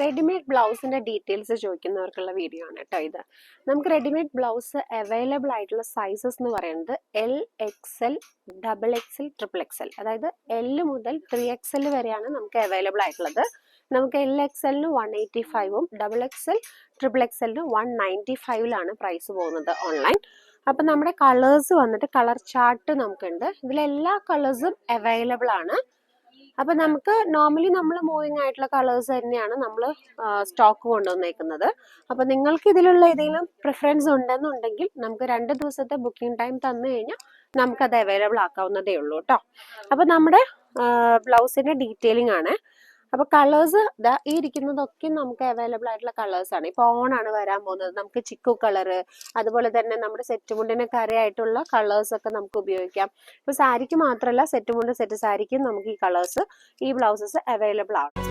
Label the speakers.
Speaker 1: Readymade ബ്ലൗസിന്റെ details ചോദിക്കുന്നവർക്കുള്ള video ആണ് കേട്ടോ ഇത്. നമുക്ക് റെഡിമെയ്ഡ് ബ്ലൗസ് അവൈലബിൾ ആയിട്ടുള്ള സൈസസ് എന്ന് പറയുന്നത് L X L double X L triple X L അതായത് എൽ മുതൽ ത്രീ എക്സ് എൽ വരെയാണ് നമുക്ക് അവൈലബിൾ ആയിട്ടുള്ളത്. നമുക്ക് എൽ എക്സ് എല്ലിന് വൺ എയ്റ്റി ഫൈവും double X L triple X എല്ലിന് വൺ നയന്റി ഫൈവിലാണ് പ്രൈസ് പോകുന്നത് ഓൺലൈൻ അപ്പം നമ്മുടെ കളേഴ്സ് വന്നിട്ട് കളർ ചാർട്ട് നമുക്കുണ്ട്. ഇതിലെല്ലാ കളേഴ്സും അവൈലബിൾ ആണ്. അപ്പൊ നമുക്ക് നോർമലി നമ്മൾ മൂവിങ് ആയിട്ടുള്ള കളേഴ്സ് തന്നെയാണ് നമ്മൾ സ്റ്റോക്ക് കൊണ്ടുവന്നേക്കുന്നത്. അപ്പൊ നിങ്ങൾക്ക് ഇതിലുള്ള ഏതെങ്കിലും പ്രിഫറൻസ് ഉണ്ടെന്നുണ്ടെങ്കിൽ നമുക്ക് രണ്ട് ദിവസത്തെ ബുക്കിംഗ് ടൈം തന്നു കഴിഞ്ഞാൽ നമുക്കത് അവൈലബിൾ ആക്കാവുന്നതേ ഉള്ളൂ കേട്ടോ അപ്പൊ നമ്മുടെ ബ്ലൗസിന്റെ ഡീറ്റെയിലിംഗ് ആണ്. അപ്പൊ കളേഴ്സ് ഇതാ ഈ ഇരിക്കുന്നതൊക്കെ നമുക്ക് അവൈലബിൾ ആയിട്ടുള്ള കളേഴ്സ് ആണ്. ഇപ്പൊ ഓണാണ് വരാൻ പോകുന്നത്. നമുക്ക് ചിക്കു കളറ് അതുപോലെ തന്നെ നമ്മുടെ സെറ്റ് മുണ്ടിന് കരയായിട്ടുള്ള കളേഴ്സ് ഒക്കെ നമുക്ക് ഉപയോഗിക്കാം. ഇപ്പൊ സാരിക്ക് മാത്രമല്ല സെറ്റ് മുണ്ട് സെറ്റ് സാരിക്കും നമുക്ക് ഈ കളേഴ്സ് ഈ ബ്ലൗസസ് അവൈലബിൾ ആണ്.